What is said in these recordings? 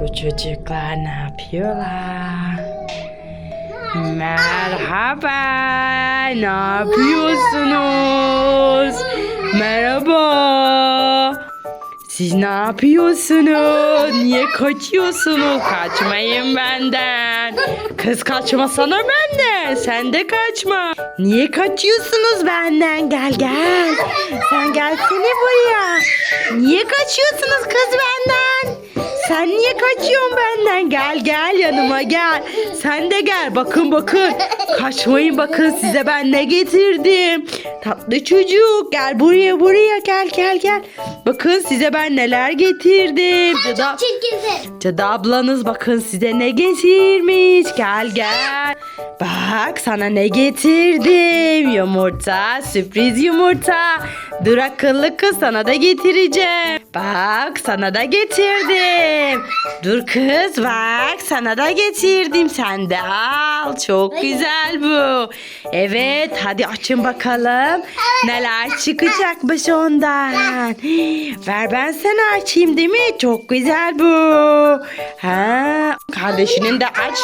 Bu çocuklar ne yapıyorlar? Merhaba. Ne yapıyorsunuz? Merhaba. Siz ne yapıyorsunuz? Niye kaçıyorsunuz? Kaçmayın benden. Kız kaçmasana benden. Sen de kaçma. Niye kaçıyorsunuz benden? Gel gel. Sen gelsene buraya. Niye kaçıyorsunuz kız benden? Sen niye kaçıyorsun benden? Gel gel yanıma gel. Sen de gel. Bakın bakın. Kaçmayın bakın size ben ne getirdim. Tatlı çocuk gel buraya buraya gel gel gel. Bakın size ben neler getirdim. Cadı, Çirkinsin. Cadı ablanız bakın size ne getirmiş. Gel gel. Bak sana ne getirdim. Yumurta, sürpriz yumurta. Dur akıllı kız sana da getireceğim. Bak sana da getirdim. Dur kız bak sana da getirdim. Sen de al. Çok güzel bu. Evet hadi açın bakalım. Neler çıkacakmış ondan. Ver ben sana açayım değil mi? Çok güzel bu. Ha, kardeşinin de aç.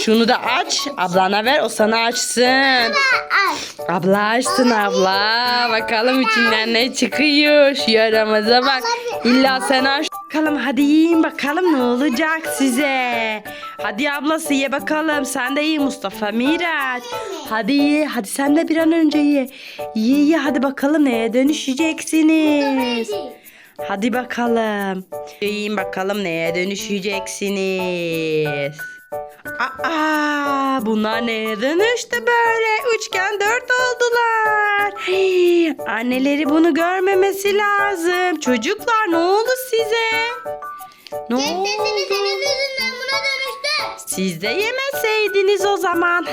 Şunu da aç. Ablana ver o sana açsın. Aç. Abla açsın abla. Bakalım içinden ne çıkıyor. Şu yaramaza bak. İlla sen aç. Bakalım hadi yiyin bakalım ne olacak size. Hadi ablası ye bakalım. Sen de ye Mustafa Miraç. Hadi ye. Hadi sen de bir an önce ye. Ye ye hadi bakalım neye dönüşeceksiniz. Hadi bakalım. Yiyin bakalım neye dönüşeceksiniz. Aa, bunlar neye dönüştü böyle? Üçgen dört oldular. Hey, anneleri bunu görmemesi lazım. Çocuklar ne oldu size? Ne oldu? senin yüzünden buna dönüştü. Siz de yemeseydiniz o zaman.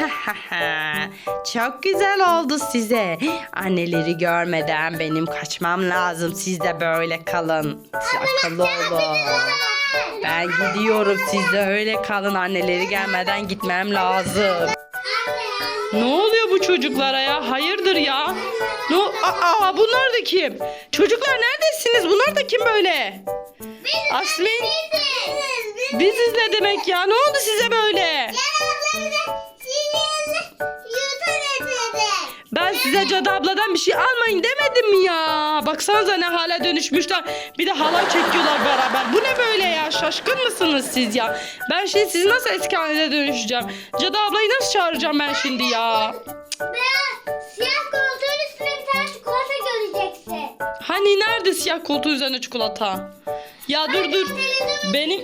Çok güzel oldu size. Anneleri görmeden benim kaçmam lazım. Siz de böyle kalın. Siz akıllı olun. Ben gidiyorum. Siz de öyle kalın. Anneleri gelmeden gitmem lazım. Ne oluyor bu çocuklara ya? Hayırdır ya? Ne? o- Aa, bunlar da kim? Çocuklar neredesiniz? Bunlar da kim böyle? Asmin. Biziz ne demek ya? Ne oldu size böyle? Ben size Cadı abladan bir şey almayın demedim mi ya? Baksanıza ne hale dönüşmüşler. Bir de halay çekiyorlar beraber. Bu ne böyle ya? Şaşkın mısınız siz ya? Ben şimdi sizi nasıl eski haline dönüşeceğim? Cadı ablayı nasıl çağıracağım ben şimdi ya? Siyah koltuğun üstüne bir tane çikolata göreceksin. Hani nerede siyah koltuğun üzerine çikolata? Ya dur dur. Benim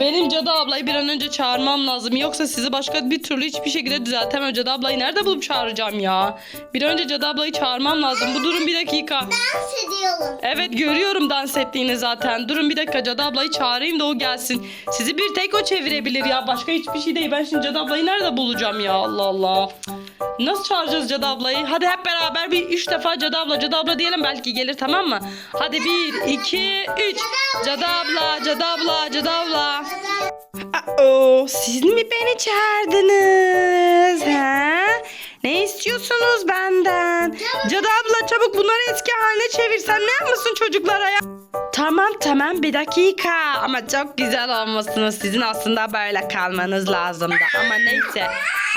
benim Cadı ablayı bir an önce çağırmam lazım. Yoksa sizi başka bir türlü hiçbir şekilde düzeltemem. Cadı ablayı nerede bulup çağıracağım ya? Bir an önce Cadı ablayı çağırmam lazım. Bu durun bir dakika. Dans ediyorum. Evet görüyorum dans ettiğini zaten. Durun bir dakika Cadı ablayı çağırayım da o gelsin. Sizi bir tek o çevirebilir ya. Başka hiçbir şey değil. Ben şimdi Cadı ablayı nerede bulacağım ya Allah Allah. Nasıl çağıracağız Cadı ablayı? Hadi hep beraber bir üç defa Cadı abla Cadı abla diyelim belki gelir tamam mı? Hadi bir, iki, üç. Cadı abla, Cadı abla, Cadı abla. Aa, siz mi beni çağırdınız? Ha? Ne istiyorsunuz benden? Cadı abla çabuk bunları eski haline çevirsen ne yapmasın çocuklara ya? Tamam tamam bir dakika ama çok güzel olmasınız. Sizin aslında böyle kalmanız lazımdı ama neyse.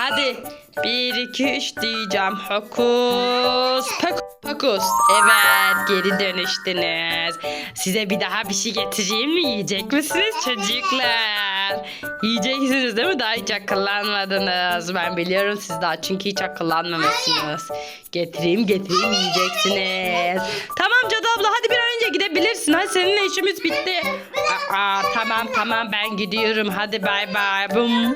Hadi bir iki üç diyeceğim. Hokus pokus. Evet geri dönüştünüz. Size bir daha bir şey getireyim mi? Yiyecek misiniz çocuklar? Yiyeceksiniz değil mi? Daha hiç akıllanmadınız. Ben biliyorum siz daha çünkü hiç akıllanmamışsınız. Getireyim getireyim yiyeceksiniz. Tamam Cadı abla hadi bir an önce gidebilirsin. Hadi seninle işimiz bitti. Aa, tamam tamam ben gidiyorum. Hadi bay bay. Bum.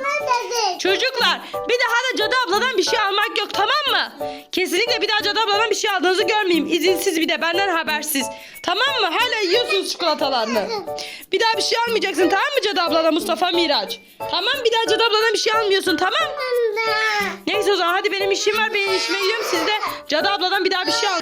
Çocuklar bir daha da Cadı abladan bir şey almak yok tamam mı? Kesinlikle bir daha Cadı abladan bir şey aldığınızı görmeyeyim. İzinsiz bir de benden habersiz. Tamam mı? Hala yiyorsunuz çikolatalarını. Bir daha bir şey almayacaksın tamam mı Cadı abladan Mustafa Miraç? Tamam bir daha Cadı abladan bir şey almıyorsun tamam? Neyse o zaman hadi benim işim var. Benim işime gidiyorum. Siz de Cadı abladan bir daha bir şey al.